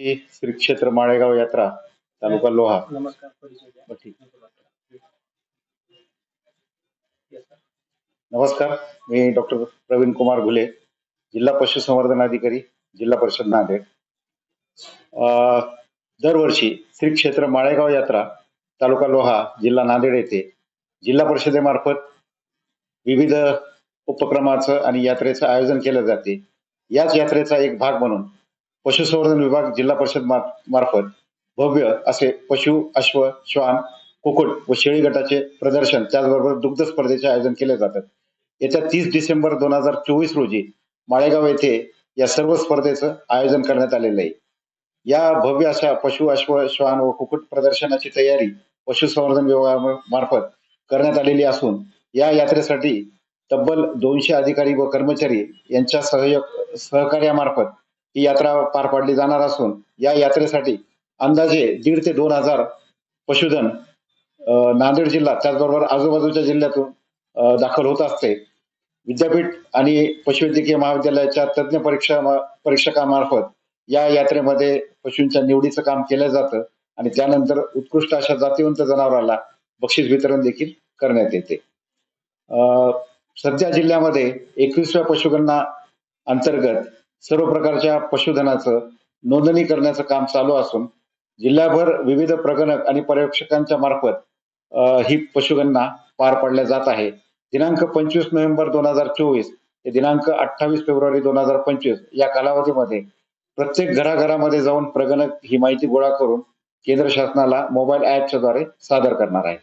श्री क्षेत्र माळेगाव यात्रा तालुका लोहा. नमस्कार मी डॉक्टर प्रवीण कुमार घुले जिल्हा पशुसंवर्धन अधिकारी जिल्हा परिषद नांदेड. अं, दरवर्षी श्री क्षेत्र माळेगाव यात्रा तालुका लोहा जिल्हा नांदेड येथे जिल्हा परिषदेमार्फत विविध उपक्रमाचं आणि यात्रेचं आयोजन केलं जाते. याच यात्रेचा एक भाग म्हणून पशुसंवर्धन विभाग जिल्हा परिषद मार्फत भव्य असे पशु अश्व श्वान कुकुट व शेळी गटाचे प्रदर्शन त्याचबरोबर दुग्ध स्पर्धेचे आयोजन केले जातात. येत्या तीस डिसेंबर दोन हजार चोवीस रोजी माळेगाव येथे या सर्व स्पर्धेचं आयोजन करण्यात आलेलं आहे. या भव्य अशा पशु अश्व श्वान व कुकुट प्रदर्शनाची तयारी पशुसंवर्धन विभागामार्फत करण्यात आलेली असून या यात्रेसाठी तब्बल दोनशे अधिकारी व कर्मचारी यांच्या सहयोग सहकार्यामार्फत ही यात्रा पार पाडली जाणार असून या यात्रेसाठी अंदाजे दीड ते दोन हजार पशुधन नांदेड जिल्हा त्याचबरोबर आजूबाजूच्या जिल्ह्यातून दाखल होत असते. विद्यापीठ आणि पशुवैद्यकीय महाविद्यालयाच्या तज्ज्ञ परीक्षा परीक्षकामार्फत या यात्रेमध्ये पशूंच्या निवडीचं काम केलं जातं आणि त्यानंतर उत्कृष्ट अशा जातीवंत जनावराला बक्षीस वितरण देखील करण्यात येते. सध्या जिल्ह्यामध्ये एकवीसव्या पशुगणना अंतर्गत सर्व प्रकारच्या पशुधनाचं नोंदणी करण्याचं काम चालू असून जिल्ह्याभर विविध प्रगणक आणि पर्यवेक्षकांच्या मार्फत ही पशुगणना पार पाडल्या जात आहे. दिनांक पंचवीस नोव्हेंबर दोन हजार चोवीस ते दिनांक अठ्ठावीस फेब्रुवारी दोन हजार पंचवीस या कालावधीमध्ये प्रत्येक घराघरामध्ये जाऊन प्रगणक ही माहिती गोळा करून केंद्र शासनाला मोबाईल ऍपच्या द्वारे सादर करणार आहे.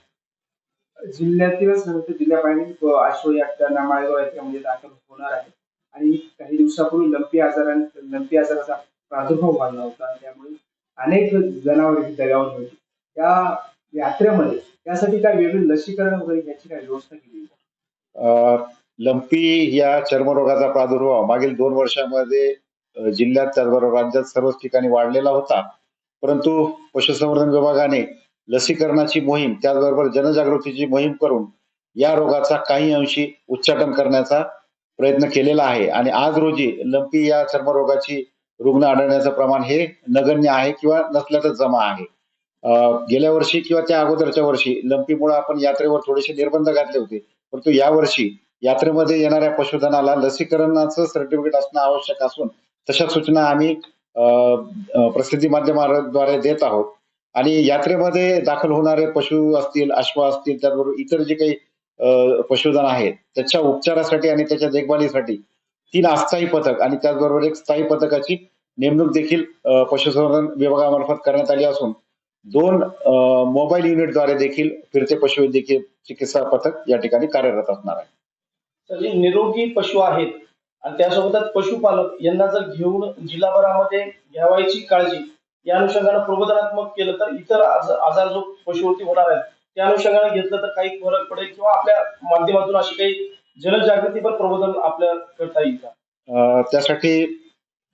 जिल्ह्यातीलच नव्हे तर जिल्ह्याबाहेरील आश्व यात्रा माळेगाव यात्रेमध्ये म्हणजे दाखल होणार आहे. दिवसापूर्वी लंपी आजारां लंपी आजाराचा प्रादुर्भाव वाढला होता. त्यामुळे अनेक जनावरे दगावली होती त्या यात्रेमध्ये त्यासाठी काय वेगळी लसीकरण वगैरे याची काय व्यवस्था केली? लंपी या चर्मरोगाचा प्रादुर्भाव मागील दोन वर्षामध्ये जिल्ह्यात त्याचबरोबर राज्यात सर्वच ठिकाणी वाढलेला होता. परंतु पशुसंवर्धन विभागाने लसीकरणाची मोहीम त्याचबरोबर जनजागृतीची मोहीम करून या रोगाचा काही अंशी उच्चाटन करण्याचा प्रयत्न केलेला आहे. आणि आज रोजी लंपी या चर्मरोगाची रुग्ण आढळण्याचं प्रमाण हे नगण्य आहे किंवा नसल्यातच जमा आहे. गेल्या वर्षी किंवा त्या अगोदरच्या वर्षी लंपीमुळे आपण यात्रेवर थोडेसे निर्बंध घातले होते. परंतु यावर्षी यात्रेमध्ये येणाऱ्या पशुधनाला लसीकरणाचं सर्टिफिकेट असणं आवश्यक असून तशा सूचना आम्ही प्रसिद्धी माध्यमाद्वारे देत आहोत. आणि यात्रेमध्ये दाखल होणारे पशु असतील अश्व असतील त्याचबरोबर इतर जे काही पशुधन आहेत त्याच्या उपचारासाठी आणि त्याच्या देखभालीसाठी तीन अस्थायी पथक आणि त्याचबरोबर एक स्थायी पथकाची नेमणूक देखील पशुसंवर्धन विभागामार्फत करण्यात आली असून दोन मोबाईल युनिटद्वारे देखील फिरते पशुवैद्यकीय चिकित्सा पथक या ठिकाणी कार्यरत असणार आहे. तर जे निरोगी पशु आहेत आणि त्यासोबतच पशुपालक यांना जर घेऊन जिल्हाभरामध्ये घ्यावायची काळजी या अनुषंगाने प्रबोधनात्मक केलं तर इतर आजार जो पशुवरती होणार आहेत. त्या अनुषंगाने घेतलं तर काही फरक पडेल किंवा आपल्या माध्यमातून अशी काही जनजागृतीपर प्रबोधन आपल्या करता येईल का? त्यासाठी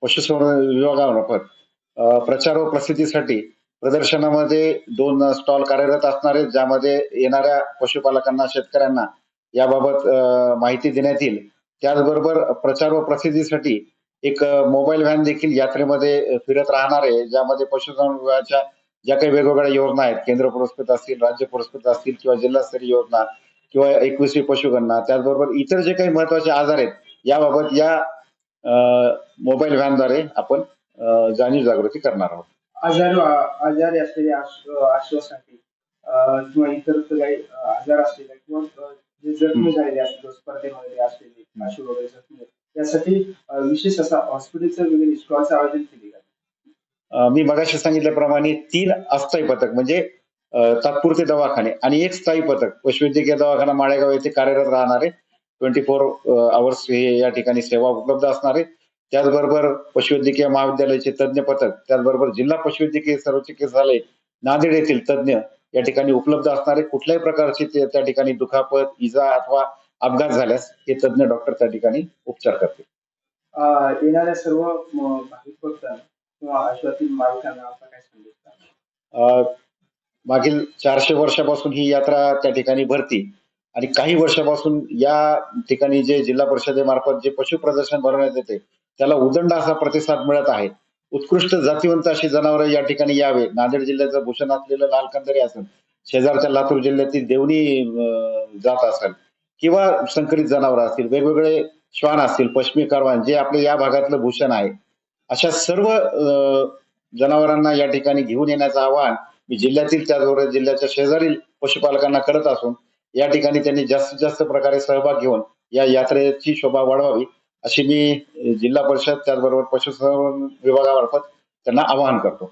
पशुसंवर्धन विभागामार्फत प्रचार व प्रसिद्धीसाठी प्रदर्शनामध्ये दोन स्टॉल कार्यरत असणारे ज्यामध्ये येणाऱ्या पशुपालकांना शेतकऱ्यांना याबाबत माहिती देण्यात येईल. त्याचबरोबर प्रचार व प्रसिद्धीसाठी एक मोबाईल व्हॅन देखील यात्रेमध्ये फिरत राहणार आहे ज्यामध्ये पशुसंवर्धन विभागाच्या ज्या काही वेगवेगळ्या योजना आहेत केंद्र पुरस्कृत असतील राज्य पुरस्कृत असतील किंवा जिल्हास्तरीय योजना किंवा एकवीसवी पशुगणना त्याचबरोबर इतर जे काही महत्त्वाचे आजार आहेत याबाबत या मोबाईल व्हॅनद्वारे आपण जाणीव जागृती करणार आहोत. आजार आजारी असलेल्या अं, किंवा इतर काही आजार असलेल्या किंवा जे जखमी झालेले असतील स्पर्धेमध्ये असलेले अश्व वगैरे जखमी यासाठी अं, विशेष असा हॉस्पिटलचं वगैरे स्टॉलचं आयोजन केले. मी मगाशी सांगितल्याप्रमाणे तीन अस्थायी पथक म्हणजे तात्पुरते दवाखाने आणि एक स्थायी पथक पशुवैद्यकीय दवाखाना माळेगाव येथे कार्यरत राहणारे ट्वेंटी फोर आवर्स हे या ठिकाणी सेवा उपलब्ध असणारे. त्याचबरोबर पशुवैद्यकीय महाविद्यालयाचे तज्ज्ञ पथक त्याचबरोबर जिल्हा पशुवैद्यकीय सर्वचिकित्सालय नांदेड येथील तज्ज्ञ या ठिकाणी उपलब्ध असणारे. कुठल्याही प्रकारची ते- त्या ठिकाणी दुखापत इजा अथवा अपघात झाल्यास हे तज्ज्ञ डॉक्टर त्या ठिकाणी उपचार करतील. येणाऱ्या सर्व भाविक भक्तांना किंवा अश्वातील मालकांना काय संदेश मागील चारशे वर्षापासून ही यात्रा त्या ठिकाणी भरती आणि काही वर्षापासून या ठिकाणी जे जिल्हा परिषदेमार्फत जे पशु प्रदर्शन भरवण्यात येते त्याला उदंड असा प्रतिसाद मिळत आहे. उत्कृष्ट जातीवंत अशी जनावरं या ठिकाणी यावे. नांदेड जिल्ह्याचं भूषण असलेलं लालकंदरी असेल शेजारच्या लातूर जिल्ह्यातील देवणी जात असेल किंवा संकरित जनावरं असतील वेगवेगळे श्वान असतील पश्चिमी कारवान जे आपल्या या भागातलं भूषण आहे अशा सर्व जनावरांना या ठिकाणी घेऊन येण्याचं आवाहन मी जिल्ह्यातील त्याचबरोबर जिल्ह्याच्या शेजारील पशुपालकांना करत असून या ठिकाणी त्यांनी जास्तीत जास्त प्रकारे सहभाग घेऊन या यात्रेची शोभा वाढवावी अशी मी जिल्हा परिषद त्याचबरोबर पशुसंवर्धन विभागामार्फत त्यांना आवाहन करतो.